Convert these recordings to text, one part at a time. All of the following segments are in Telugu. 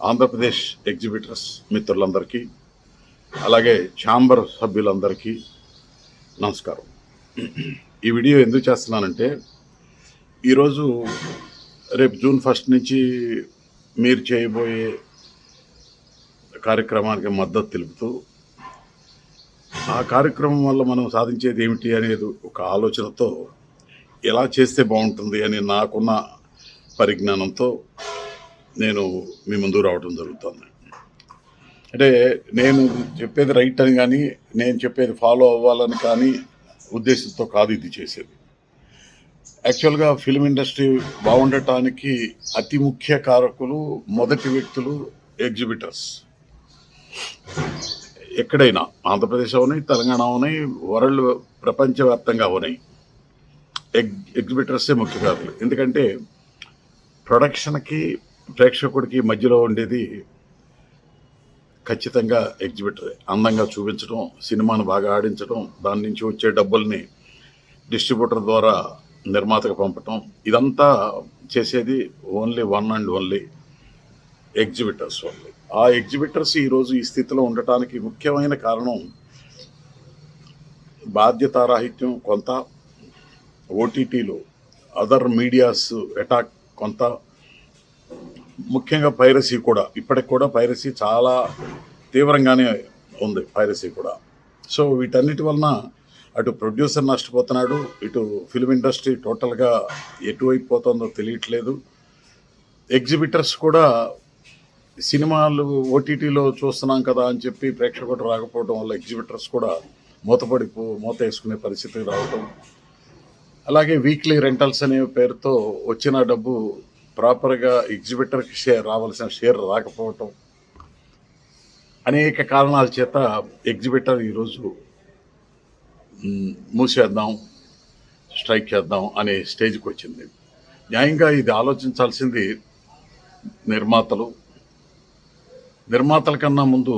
ఆంధ్రప్రదేశ్ ఎగ్జిబిటర్స్ మిత్రులందరికీ అలాగే ఛాంబర్ సభ్యులందరికీ నమస్కారం. ఈ వీడియో ఎందుకు చేస్తున్నానంటే ఈరోజు రేపు జూన్ ఫస్ట్ నుంచి మీరు చేయబోయే కార్యక్రమానికి మద్దతు తెలుపుతూ ఆ కార్యక్రమం వల్ల మనం సాధించేది ఏమిటి అనేది ఒక ఆలోచనతో ఎలా చేస్తే బాగుంటుంది అని నాకున్న పరిజ్ఞానంతో నేను మీ ముందు రావడం జరుగుతుంది. అంటే నేను చెప్పేది రైట్ అని కానీ నేను చెప్పేది ఫాలో అవ్వాలని కానీ ఉద్దేశంతో కాదు ఇది చేసేది. యాక్చువల్గా ఫిల్మ్ ఇండస్ట్రీ బాగుండటానికి అతి ముఖ్య కారకులు మొదటి వ్యక్తులు ఎగ్జిబిటర్స్ ఎక్కడైనా ఆంధ్రప్రదేశ్ అవునాయి తెలంగాణ అవునాయి వరల్డ్ ప్రపంచవ్యాప్తంగా అవునాయి ఎగ్ ఎగ్జిబిటర్సే ముఖ్య కారకులు. ఎందుకంటే ప్రొడక్షన్కి ప్రేక్షకుడికి మధ్యలో ఉండేది ఖచ్చితంగా ఎగ్జిబిటర్ అందంగా చూపించడం సినిమాను బాగా ఆడించడం దాని నుంచి వచ్చే డబ్బుల్ని డిస్ట్రిబ్యూటర్ ద్వారా నిర్మాతకు పంపటం ఇదంతా చేసేది only one and only exhibitors only ఆ ఎగ్జిబిటర్స్ ఈరోజు ఈ స్థితిలో ఉండటానికి ముఖ్యమైన కారణం బాధ్యతారాహిత్యం కొంత ఓటీటీలు అదర్ మీడియాస్ అటాక్ కొంత ముఖ్యంగా పైరసీ కూడా ఇప్పటికి కూడా పైరసీ చాలా తీవ్రంగానే ఉంది పైరసీ కూడా. సో వీటన్నిటి వలన అటు ప్రొడ్యూసర్ నష్టపోతున్నాడు ఇటు ఫిల్మ్ ఇండస్ట్రీ టోటల్గా ఎటువైపు పోతుందో తెలియట్లేదు. ఎగ్జిబిటర్స్ కూడా సినిమాలు ఓటీటీలో చూస్తున్నాం కదా అని చెప్పి ప్రేక్షకుడు రాకపోవడం వల్ల ఎగ్జిబిటర్స్ కూడా మూతపడిపో మూత వేసుకునే పరిస్థితి రావటం. అలాగే వీక్లీ రెంటల్స్ అనే పేరుతో వచ్చిన డబ్బు ప్రాపర్గా ఎగ్జిబిటర్కి షేర్ రావాల్సిన షేర్ రాకపోవటం అనేక కారణాల చేత ఎగ్జిబిటర్ ఈరోజు మూసేద్దాం స్ట్రైక్ చేద్దాం అనే స్టేజ్కి వచ్చింది. న్యాయంగా ఇది ఆలోచించాల్సింది నిర్మాతలు. నిర్మాతల కన్నా ముందు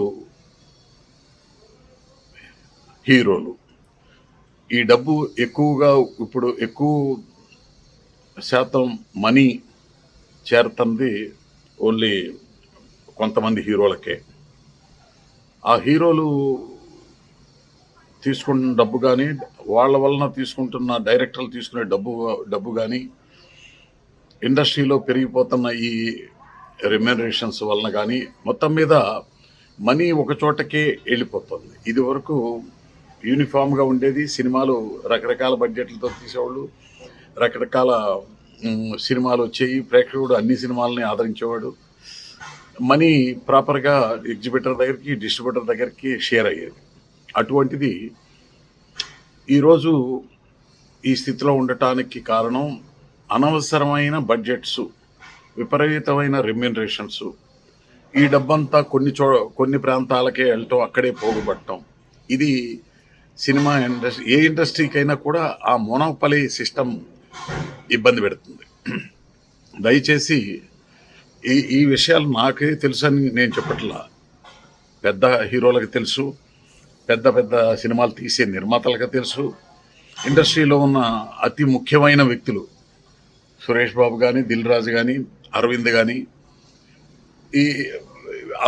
హీరోలు. ఈ డబ్బు ఎక్కువగా ఇప్పుడు ఎక్కువ శాతం మనీ చేరుతుంది ఓన్లీ కొంతమంది హీరోలకే. ఆ హీరోలు తీసుకున్న డబ్బు కానీ వాళ్ళ వలన తీసుకుంటున్న డైరెక్టర్లు తీసుకునే డబ్బు డబ్బు కానీ ఇండస్ట్రీలో పెరిగిపోతున్న ఈ రెమ్యునరేషన్స్ వలన కానీ మొత్తం మీద మనీ ఒక చోటకే వెళ్ళిపోతుంది. ఇది వరకు యూనిఫామ్గా ఉండేది సినిమాలు రకరకాల బడ్జెట్లతో తీసేవాళ్ళు రకరకాల సినిమాలు వచ్చేవి ప్రేక్షకుడు అన్ని సినిమాలని ఆదరించేవాడు. మనీ ప్రాపర్గా ఎగ్జిబిటర్ దగ్గరికి డిస్ట్రిబ్యూటర్ దగ్గరికి షేర్ అయ్యేది. అటువంటిది ఈరోజు ఈ స్థితిలో ఉండటానికి కారణం అనవసరమైన బడ్జెట్స్ విపరీతమైన రెమ్యునరేషన్స్. ఈ డబ్బంతా కొన్ని చో కొన్ని ప్రాంతాలకే వెళ్ళటం అక్కడే పోగుపడటం ఇది సినిమా ఇండస్ట్రీ ఏ ఇండస్ట్రీకైనా కూడా ఆ మోనోపలి సిస్టమ్ ఇబ్బంది పెడుతుంది. దయచేసి ఈ ఈ విషయాలు నాకే తెలుసు అని నేను చెప్పట్లా. పెద్ద హీరోలకు తెలుసు పెద్ద పెద్ద సినిమాలు తీసే నిర్మాతలకు తెలుసు ఇండస్ట్రీలో ఉన్న అతి ముఖ్యమైన వ్యక్తులు సురేష్ బాబు కానీ దిల్ రాజు కానీ అరవింద్ కానీ ఈ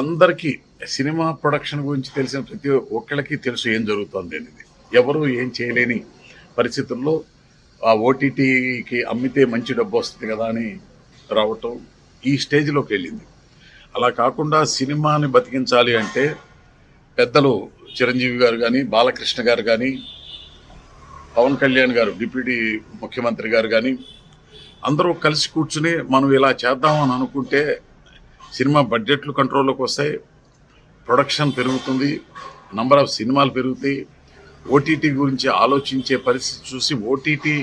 అందరికీ సినిమా ప్రొడక్షన్ గురించి తెలిసిన ప్రతి ఒక్కళ్ళకి తెలుసు ఏం జరుగుతుంది అనేది. ఎవరు ఏం చేయలేని పరిస్థితుల్లో ఆ ఓటీటీకి అమ్మితే మంచి డబ్బు వస్తుంది కదా అని రావటం ఈ స్టేజ్లోకి వెళ్ళింది. అలా కాకుండా సినిమాని బతికించాలి అంటే పెద్దలు చిరంజీవి గారు కానీ బాలకృష్ణ గారు కానీ పవన్ కళ్యాణ్ గారు డిప్యూటీ ముఖ్యమంత్రి గారు కానీ అందరూ కలిసి కూర్చుని మనం ఇలా చేద్దామని అనుకుంటే సినిమా బడ్జెట్లు కంట్రోల్లోకి వస్తాయి ప్రొడక్షన్ పెరుగుతుంది నంబర్ ఆఫ్ సినిమాలు పెరుగుతాయి ఓటీటీ గురించి ఆలోచించే పరిస్థితి చూసి ఓటీటీ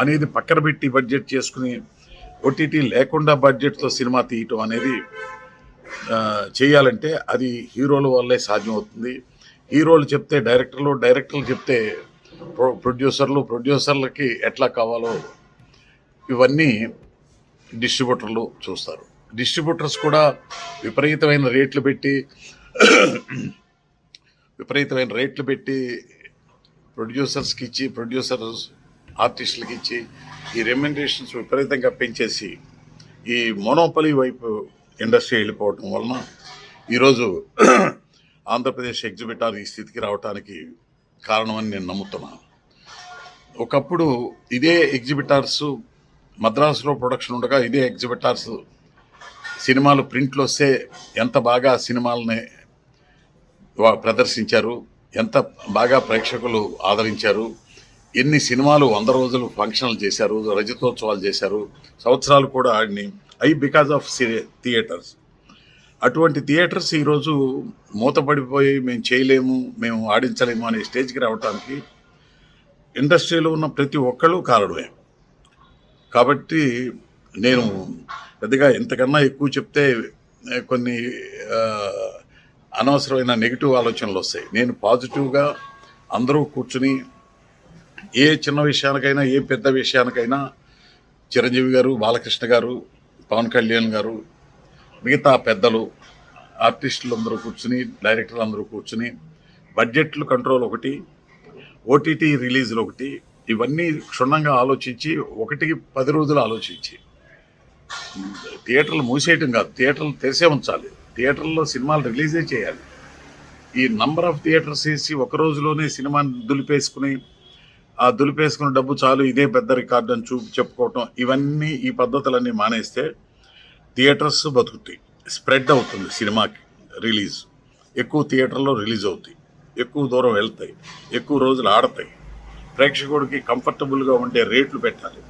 అనేది పక్కన పెట్టి బడ్జెట్ చేసుకుని ఓటీటీ లేకుండా బడ్జెట్తో సినిమా తీయటం అనేది చేయాలంటే అది హీరోల వల్లే సాధ్యమవుతుంది. హీరోలు చెప్తే డైరెక్టర్లు డైరెక్టర్లు చెప్తే ప్రొ ప్రొడ్యూసర్లు ప్రొడ్యూసర్లకి ఎట్లా కావాలో ఇవన్నీ డిస్ట్రిబ్యూటర్లు చూస్తారు. డిస్ట్రిబ్యూటర్స్ కూడా విపరీతమైన రేట్లు పెట్టి విపరీతమైన రేట్లు పెట్టి ప్రొడ్యూసర్స్కి ఇచ్చి ప్రొడ్యూసర్స్ ఆర్టిస్టులకి ఇచ్చి ఈ రెమ్యునరేషన్స్ విపరీతంగా పెంచేసి ఈ మోనోపలి వైపు ఇండస్ట్రీ వెళ్ళిపోవటం వలన ఈరోజు ఆంధ్రప్రదేశ్ ఎగ్జిబిటార్ ఈ స్థితికి రావడానికి కారణమని నేను నమ్ముతున్నాను ఒకప్పుడు ఇదే ఎగ్జిబిటార్స్ మద్రాసులో ప్రొడక్షన్ ఉండగా ఇదే ఎగ్జిబిటార్స్ సినిమాలు ప్రింట్లు వస్తే ఎంత బాగా సినిమాలని ప్రదర్శించారు. ఎంత బాగా ప్రేక్షకులు ఆదరించారు ఎన్ని సినిమాలు వంద రోజులు ఫంక్షన్లు చేశారు రజతోత్సవాలు చేశారు సంవత్సరాలు కూడా ఆడిని అవి బికాజ్ ఆఫ్ థియేటర్స్ అటువంటి థియేటర్స్ ఈరోజు మూతపడిపోయి మేము చేయలేము మేము ఆడించలేము అనే స్టేజ్కి రావడానికి ఇండస్ట్రీలో ఉన్న ప్రతి ఒక్కళ్ళు కారణమే. కాబట్టి నేను పెద్దగా ఇంతకన్నా ఎక్కువ చెప్తే కొన్ని అనవసరమైన నెగిటివ్ ఆలోచనలు వస్తాయి. నేను పాజిటివ్గా అందరూ కూర్చుని ఏ చిన్న విషయానికైనా ఏ పెద్ద విషయానికైనా చిరంజీవి గారు బాలకృష్ణ గారు పవన్ కళ్యాణ్ గారు మిగతా పెద్దలు ఆర్టిస్టులు అందరూ కూర్చుని డైరెక్టర్లు అందరూ కూర్చుని బడ్జెట్లు కంట్రోల్ ఒకటి ఓటీటీ రిలీజ్లు ఒకటి ఇవన్నీ క్షుణ్ణంగా ఆలోచించి ఒకటికి పది రోజులు ఆలోచించి థియేటర్లు మూసేయటం కాదు థియేటర్లు తెరిసే ఉంచాలి. థియేటర్లో సినిమాలు రిలీజే చేయాలి. ఈ నంబర్ ఆఫ్ థియేటర్స్ వేసి ఒక రోజులోనే సినిమాని దులిపేసుకుని ఆ దులిపేసుకున్న డబ్బు చాలు ఇదే పెద్ద రికార్డు అని చూపి చెప్పుకోవటం ఇవన్నీ ఈ పద్ధతులన్నీ మానేస్తే థియేటర్స్ బతుకుతాయి. స్ప్రెడ్ అవుతుంది సినిమాకి రిలీజ్. ఎక్కువ థియేటర్లో రిలీజ్ అవుతాయి. ఎక్కువ దూరం వెళ్తాయి. ఎక్కువ రోజులు ఆడతాయి. ప్రేక్షకుడికి కంఫర్టబుల్గా ఉండే రేట్లు పెట్టాలి.